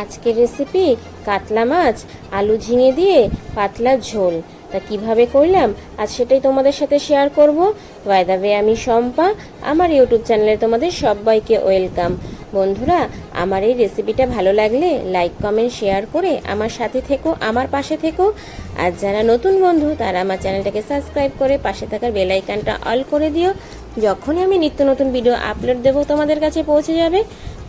আজকের রেসিপি কাতলা মাছ, আলু ঝিঙে দিয়ে পাতলা ঝোল। তা কীভাবে করলাম? আজ সেটাই তোমাদের সাথে শেয়ার করব। বাই দ্য ওয়ে আমি শম্পা। আমার ইউটিউব চ্যানেলে তোমাদের সবাইকে ওয়েলকাম বন্ধুরা, আমার এই রেসিপিটা ভালো লাগলে লাইক কমেন্ট শেয়ার করে আমার সাথে থেকো, আমার পাশে থেকো। আর যারা নতুন বন্ধু, তারা আমার চ্যানেলটাকে সাবস্ক্রাইব করে পাশে থাকার বেলাইকানটা অল করে দিও। যখনই আমি নিত্য নতুন ভিডিও আপলোড দেবো, তোমাদের কাছে পৌঁছে যাবে।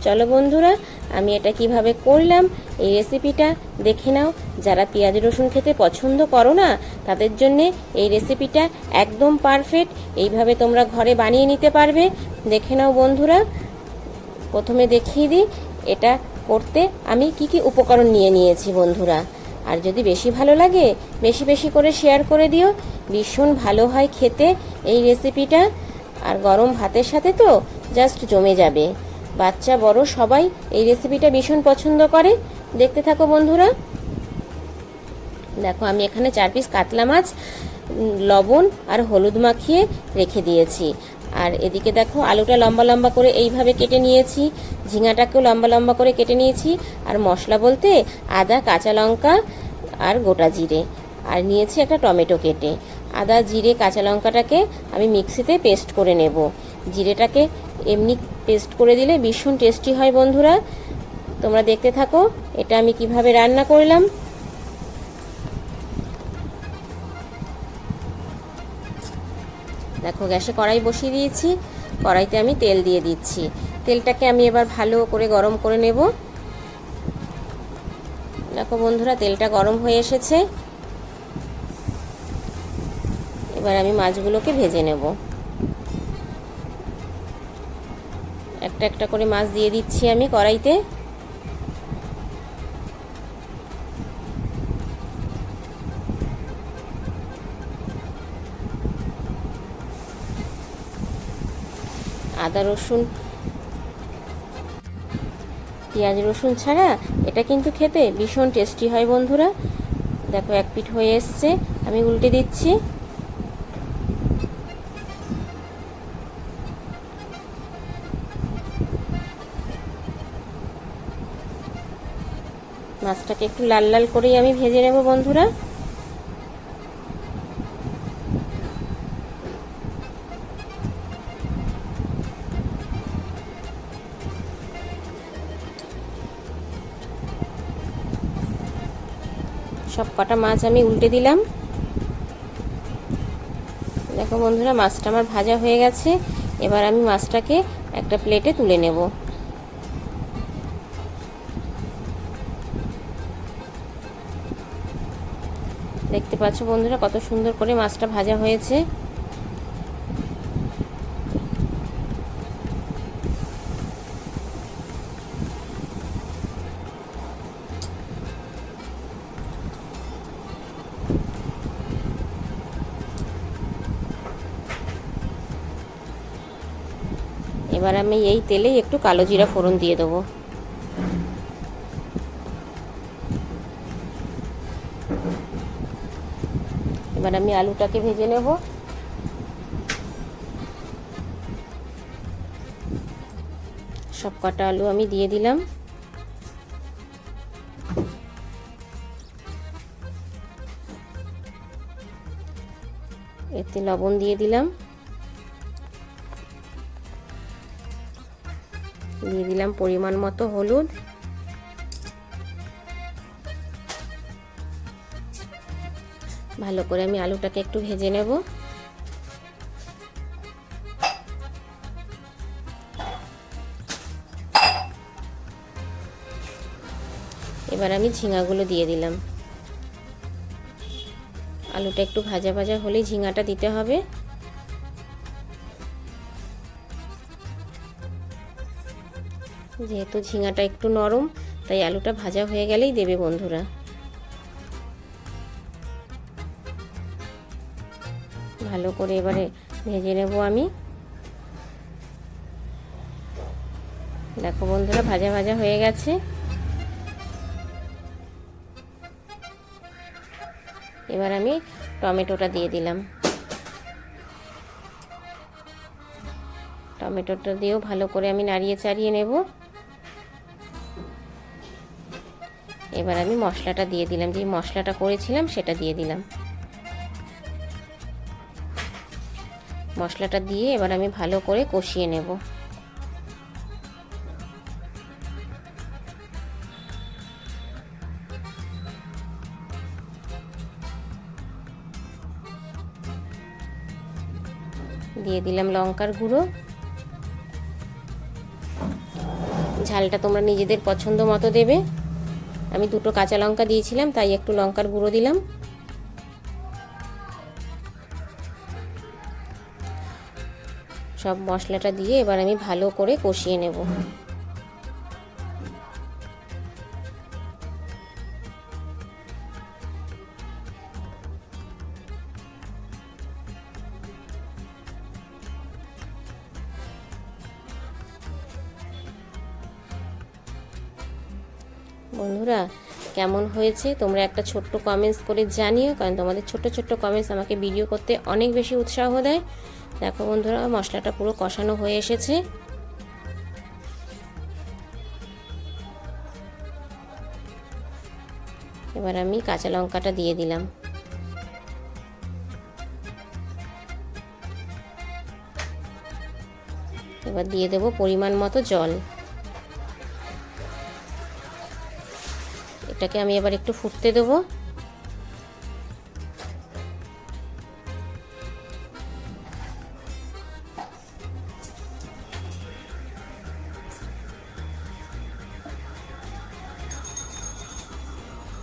চলো বন্ধুরা, আমি এটা কীভাবে করলাম, এই রেসিপিটা দেখে নাও। যারা পেঁয়াজ, রসুন খেতে পছন্দ করো না, তাদের জন্যে এই রেসিপিটা একদম পারফেক্ট এইভাবে তোমরা ঘরে বানিয়ে নিতে পারবে। দেখে নাও বন্ধুরা, প্রথমে দেখিয়ে দিই, এটা করতে আমি কি কি উপকরণ নিয়ে নিয়েছি বন্ধুরা। আর যদি বেশি ভালো লাগে, বেশি বেশি করে শেয়ার করে দিও। ভীষণ ভালো হয় খেতে এই রেসিপিটা আর গরম ভাতের সাথে তো জাস্ট জমে যাবে। বাচ্চা বড়, সবাই এই রেসিপিটা ভীষণ পছন্দ করে। দেখতে থাকো বন্ধুরা। দেখো, আমি এখানে চার পিস কাতলা মাছ লবণ আর হলুদ মাখিয়ে রেখে দিয়েছি। আর এদিকে দেখো, আলুটা লম্বা লম্বা করে এইভাবে কেটে নিয়েছি। ঝিঙাটাকেও লম্বা লম্বা করে কেটে নিয়েছি। আর মশলা বলতে আদা, কাঁচা লঙ্কা আর গোটা জিরে। আর নিয়েছি একটা টমেটো কেটে। আদা, জিরে, কাঁচা লঙ্কাটাকে আমি মিক্সিতে পেস্ট করে নেব। জিরেটাকে এমনি পেস্ট করে দিলে ভীষণ টেস্টি হয় বন্ধুরা। তোমরা দেখতে থাকো, এটা আমি কীভাবে রান্না করলাম। দেখো, গ্যাসে কড়াই বসিয়ে দিয়েছি। কড়াইতে আমি তেল দিয়ে দিচ্ছি। তেলটাকে আমি এবার ভালো করে গরম করে নেব। দেখো বন্ধুরা, তেলটা গরম হয়ে এসেছে। এবার আমি মাছগুলোকে ভেজে নেব। একটা একটা করে মাছ দিয়ে দিচ্ছি আমি কড়াইতে। আদা, রসুন, পেঁয়াজ, রসুন ছাড়া এটা কিন্তু খেতে ভীষণ টেস্টি হয় বন্ধুরা। দেখো, এক পিঠ হয়ে এসছে। আমি উল্টে দিচ্ছি। মাছটাকে একটু লাল লাল করেই আমি ভেজে নেব, বন্ধুরা। সব কটা মাছ আমি উল্টে দিলাম। দেখো বন্ধুরা, মাছটা আমার ভাজা হয়ে গেছে। এবার আমি মাছটাকে একটা প্লেটে তুলে নেব। দেখতে পাচ্ছ বন্ধুরা কত সুন্দর করে মাছটা ভাজা হয়েছে। এবার আমি এই তেলেই একটু কালো জিরা ফোড়ন দিয়ে দেবো। এবার আমি আলুটাকে ভেজে নেব। সব কটা আলু আমি দিয়ে দিলাম। এতে লবণ দিয়ে দিলাম। দিয়ে দিলাম পরিমাণ মতো হলুদ। ভালো করে আমি আলুটাকে একটু ভেজে নেব। এবার আমি ঝিঙাগুলো দিয়ে দিলাম। আলুটা একটু ভাজা ভাজা হলেই ঝিঙাটা দিতে হবে। যেহেতু ঝিঙাটা একটু নরম, তাই আলুটা ভাজা হয়ে গেলেই দেবে বন্ধুরা। ভালো করে এবারে ভেজে নেব আমি। দেখো বন্ধুরা, ভাজা ভাজা হয়ে গেছে। এবার আমি টমেটোটা দিয়ে দিলাম। টমেটোটা দিয়েও ভালো করে আমি নাড়িয়ে চাড়িয়ে নেব। এবার আমি মশলাটা দিয়ে দিলাম, যে মশলাটা করেছিলাম সেটা দিয়ে দিলাম। মশলাটা দিয়ে এবার আমি ভালো করে কষিয়ে নেব। দিয়ে দিলাম লঙ্কার গুঁড়ো। ঝালটা তোমরা নিজেদের পছন্দ মতো দেবে। আমি দুটো কাঁচা লঙ্কা দিয়েছিলাম, তাই একটু লঙ্কার গুঁড়ো দিলাম। সব মশলাটা দিয়ে এবার আমি ভালো করে কষিয়ে নেব। বন্ধুরা, কেমন হয়েছে? তোমরা একটা ছোট্ট কমেন্টস করে জানিও, কারণ তোমাদের ছোট্ট ছোট্ট কমেন্টস আমাকে ভিডিও করতে অনেক বেশি উৎসাহ দেয়। দেখো বন্ধুরা, মশলাটা পুরো কষানো হয়ে এসেছে। এবার আমি কাঁচা লঙ্কাটা দিয়ে দিলাম। এবার দিয়ে দেব পরিমাণ মতো জল। এটাকে আমি এবার একটু ফুটতে দেবো।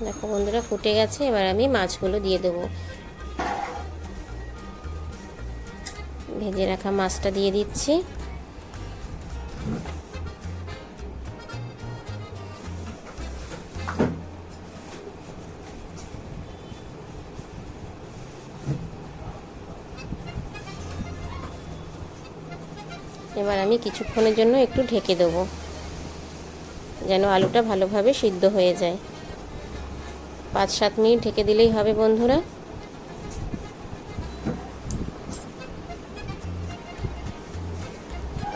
দেখো বন্ধুরা, ফুটে গেছে, এবার আমি মাছগুলো দিয়ে দেবো। ভেজে রাখা মাছটা দিয়ে দিচ্ছি। এবার আমি কিছুক্ষণের জন্য একটু ঢেকে দেবো, যেন আলুটা ভালোভাবে সিদ্ধ হয়ে যায়। পাঁচ সাত মিনিট ঢেকে দিলেই হবে বন্ধুরা।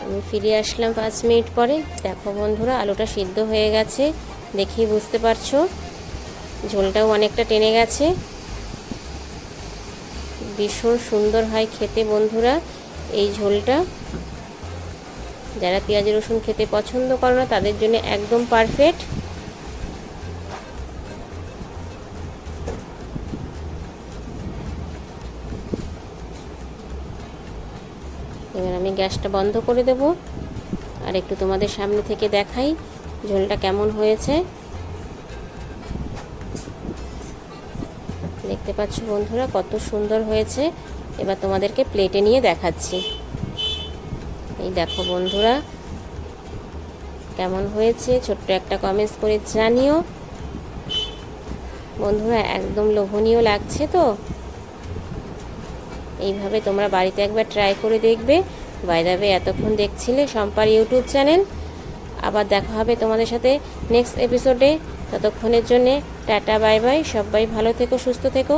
আমি ফিরে আসলাম পাঁচ মিনিট পরে। দেখো বন্ধুরা, আলুটা সিদ্ধ হয়ে গেছে। দেখেই বুঝতে পারছ, ঝোলটাও অনেকটা টেনে গেছে। ভীষণ সুন্দর হয় খেতে বন্ধুরা, এই ঝোলটা। যারা পেঁয়াজ রসুন খেতে পছন্দ করো না, তাদের জন্য একদম পারফেক্ট এবার আমি গ্যাসটা বন্ধ করে দেব। আর একটু তোমাদের সামনে থেকে দেখাই ঝোলটা কেমন হয়েছে। দেখতে পাচ্ছ বন্ধুরা কত সুন্দর হয়েছে। এবার তোমাদেরকে প্লেটে নিয়ে দেখাচ্ছি। এই দেখো বন্ধুরা কেমন হয়েছে, ছোট্ট একটা কমেন্টস করে জানিও। বন্ধুরা একদম লোভনীয় লাগছে তো। এইভাবে তোমরা বাড়িতে একবার ট্রাই করে দেখবে। বাইদাবে এতক্ষণ দেখছিলে সম্পার ইউটিউব চ্যানেল আবার দেখা হবে তোমাদের সাথে নেক্সট এপিসোডে ততক্ষণের জন্যে টাটা বাই বাই সবাই ভালো থেকো, সুস্থ থেকো।